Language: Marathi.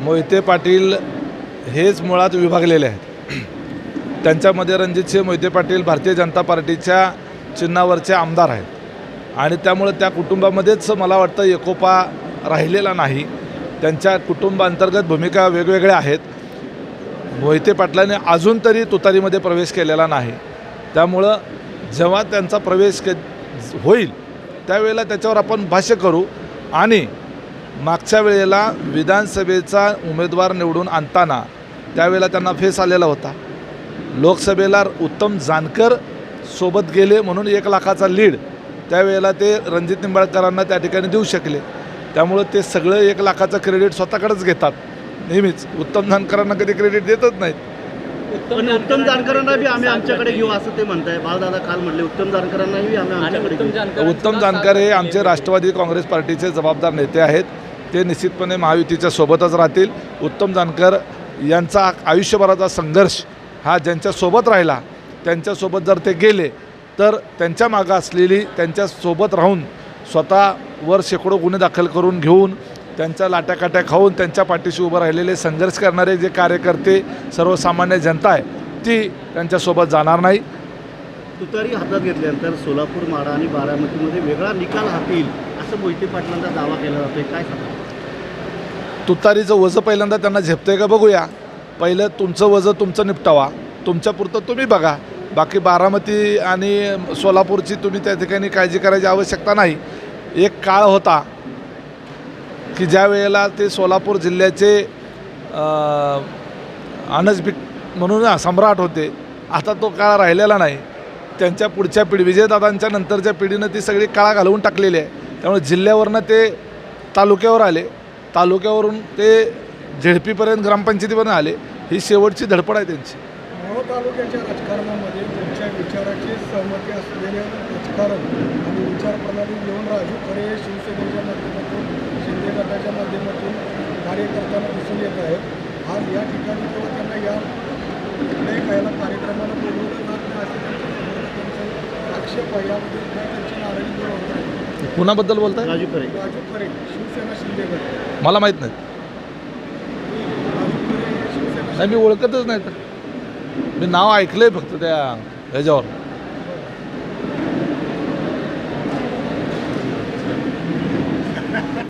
मोहिते पाटील हेच मुळात विभागलेले आहेत. त्यांच्यामध्ये रणजितसिंह मोहिते पाटील भारतीय जनता पार्टीच्या चिन्हावरचे आमदार आहेत. आणि त्यामुळे त्या कुटुंबामध्येच मला वाटतं एकोपा राहिलेला नाही. त्यांच्या कुटुंबांतर्गत भूमिका वेगवेगळ्या आहेत. मोहिते पाटलाने अजून तरी तुतारीमध्ये प्रवेश केलेला नाही. त्यामुळं जेव्हा त्यांचा प्रवेश के होईल त्यावेळेला त्याच्यावर आपण भाष्य करू. आणि मागच्या वेळेला विधानसभेचा उमेदवार निवडून आणताना त्यावेळेला त्यांना फेस आलेला होता. लोकसभेला उत्तम जानकर सोबत गेले म्हणून एक लाखाचा लीड त्यावेळेला ते रणजित निंबाळकरांना त्या ठिकाणी देऊ शकले. त्यामुळं ते सगळं एक लाखाचं क्रेडिट स्वतःकडेच घेतात. नेहमीच. उत्तम जानकरांना कधी क्रेडिट देतच नाहीत. पण उत्तम जानकरांना बी आम्ही आमच्याकडे घेऊ असं ते म्हणताय. बालदादा काल म्हणले उत्तम जानकरांनाही आम्ही आमच्याकडे घेऊ. उत्तम जानकर हे आमचे राष्ट्रवादी काँग्रेस पार्टीचे जबाबदार नेते आहेत. ते निश्चितपणे महायुतीच्या सोबतच राहतील. उत्तम जानकर यांचा आयुष्यभराचा संघर्ष हा ज्यांच्यासोबत राहिला त्यांच्यासोबत जर ते गेले तर त्यांच्या मागं असलेली त्यांच्यासोबत राहून स्वतःवर शेकडो गुन्हे दाखल करून घेऊन त्यांच्या लाट्याकाट्या खाऊन त्यांच्या पाठीशी उभं राहिलेले संघर्ष करणारे जे कार्यकर्ते सर्वसामान्य जनता आहे ती त्यांच्यासोबत जाणार नाही. तुतारी हातात घेतल्यानंतर सोलापूर माडा आणि बारामतीमध्ये वेगळा निकाल हातील असं मोहिते पाटलांचा दावा केला जातोय. काय सांगा तुतारीचं वजं पहिल्यांदा त्यांना झेपतंय का बघूया. पहिलं तुमचं वजं तुमचं निपटावा. तुमच्यापुरतं तुम्ही बघा. बाकी बारामती आणि सोलापूरची तुम्ही त्या ठिकाणी काळजी करायची आवश्यकता नाही. एक काळ होता. की ज्या वेळेला ते सोलापूर जिल्ह्याचे अनसबिक म्हणून सम्राट होते आता तो काळ राहिलेला नाही. त्यांच्या पुढच्या पिढी विजयदादांच्या नंतरच्या पिढीनं ती सगळी काळा घालवून टाकलेली आहे. त्यामुळे जिल्ह्यावरनं ते तालुक्यावर आले. तालुक्यावरून ते झेडपीपर्यंत ग्रामपंचायतीपर्यंत आले. ही शेवटची धडपड आहे त्यांची. मोहोळ तालुक्याच्या राजकारणामध्ये त्यांच्या विचाराची सहमती असलेले राजकारण आणि विचारप्रणाली घेऊन राजू खरे शिवसेनेच्या माध्यमातून कार्य करताना दिसून येत आहेत. आज या ठिकाणी किंवा त्यांना या कुठल्याही कायला कार्यक्रमाला बोलवलं जात नाही असे त्यांच्या समर्थकांचे आक्षेप आहे. यामध्ये काय त्यांची नाराजी दूर होत आहे कुणाबद्दल बोलताय? राजू खरे. राजू खरे शिवसेना शिंदे गट मला माहीत नाही. हे मी ओळखतच नाही. तर मी नाव ऐकलं आहे फक्त त्या ह्याच्यावर.